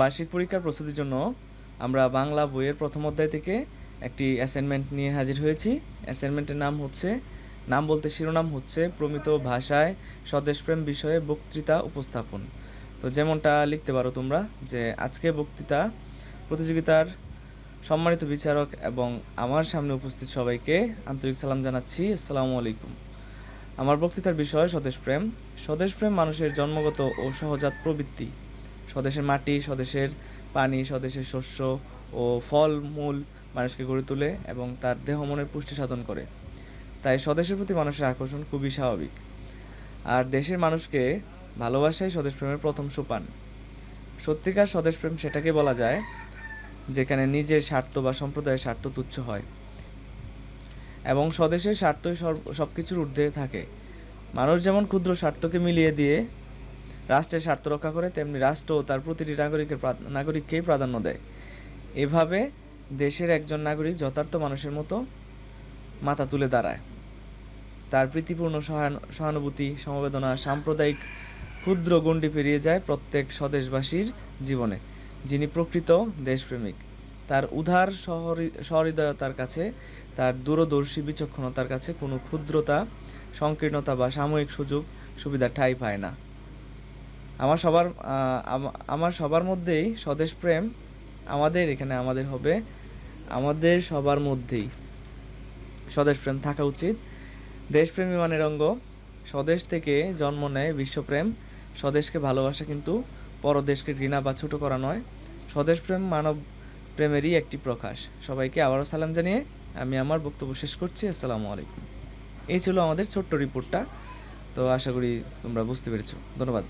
বার্ষিক পরীক্ষার প্রস্তুতির জন্য আমরা বাংলা বইয়ের প্রথম অধ্যায় থেকে একটি অ্যাসাইনমেন্ট নিয়ে হাজির হয়েছি। অ্যাসাইনমেন্টের নাম হচ্ছে, নাম বলতে শিরোনাম হচ্ছে প্রমিত ভাষায় স্বদেশপ্রেম বিষয়ে বক্তৃতা উপস্থাপন। তো যেমনটা লিখতে পারো তোমরা যে আজকে বক্তৃতা প্রতিযোগিতার সম্মানিত বিচারক এবং আমার সামনে উপস্থিত সবাইকে আন্তরিক সালাম জানাচ্ছি। আসসালামু আলাইকুম। আমার বক্তৃতার বিষয় স্বদেশপ্রেম। স্বদেশপ্রেম মানুষের জন্মগত ও সহজাত প্রবৃত্তি। স্বদেশের মাটি, স্বদেশের পানি, স্বদেশের শস্য ও ফল মূল মানুষকে গড়ে তোলে এবং তার দেহ মনের পুষ্টি সাধন করে। তাই স্বদেশের প্রতি মানুষের আকর্ষণ খুবই স্বাভাবিক। আর দেশের মানুষকে ভালোবাসাই স্বদেশপ্রেমের প্রথম সোপান। সত্যিকার স্বদেশপ্রেম সেটাকে বলা যায়, যেখানে নিজের স্বার্থ বা সম্প্রদায়ের স্বার্থ তুচ্ছ হয়। এবং স্বদেশের স্বার্থই সব কিছুর ঊর্ধ্বে থাকে। মানুষ যেমন ক্ষুদ্র স্বার্থকে মিলিয়ে দিয়ে রাষ্ট্রের স্বার্থ রক্ষা করে, তেমনি রাষ্ট্র তার প্রতিটি নাগরিকের নাগরিককেই প্রাধান্য দেয়। এভাবে দেশের একজন নাগরিক যথার্থ মানুষের মতো মাথা তুলে দাঁড়ায়। তার প্রীতিপূর্ণ সহান- সহানুভূতি, সমবেদনা, সাম্প্রদায়িক ক্ষুদ্র গণ্ডি পেরিয়ে যায় প্রত্যেক স্বদেশবাসীর জীবনে, যিনি প্রকৃত দেশপ্রেমিক। তার সহরি- সহৃদয়তার কাছে, তার দূরদর্শী বিচক্ষণতার কাছে কোনো ক্ষুদ্রতা, সংকীর্ণতা বা সাময়িক সুযোগ, সুবিধা ঠাঁই পায় না। আমার সবার আমার সবার মধ্যেই স্বদেশ প্রেম আমাদের এখানে আমাদের হবে। আমাদের সবার মধ্যেই স্বদেশ প্রেম থাকা উচিত। দেশপ্রেমী মানের অঙ্গ। স্বদেশ থেকে জন্ম নেয় বিশ্বপ্রেম। স্বদেশকে ভালোবাসা কিন্তু পরদেশকে ঘৃণা বা ছোটো করা নয়। স্বদেশ প্রেম মানব প্রেমেরই একটি প্রকাশ। সবাইকে আবারও সালাম জানিয়ে আমি আমার বক্তব্য শেষ করছি। আসসালামু আলাইকুম। এই ছিল আমাদের ছোট্ট রিপোর্টটা। তো আশা করি তোমরা বুঝতে পেরেছ। ধন্যবাদ।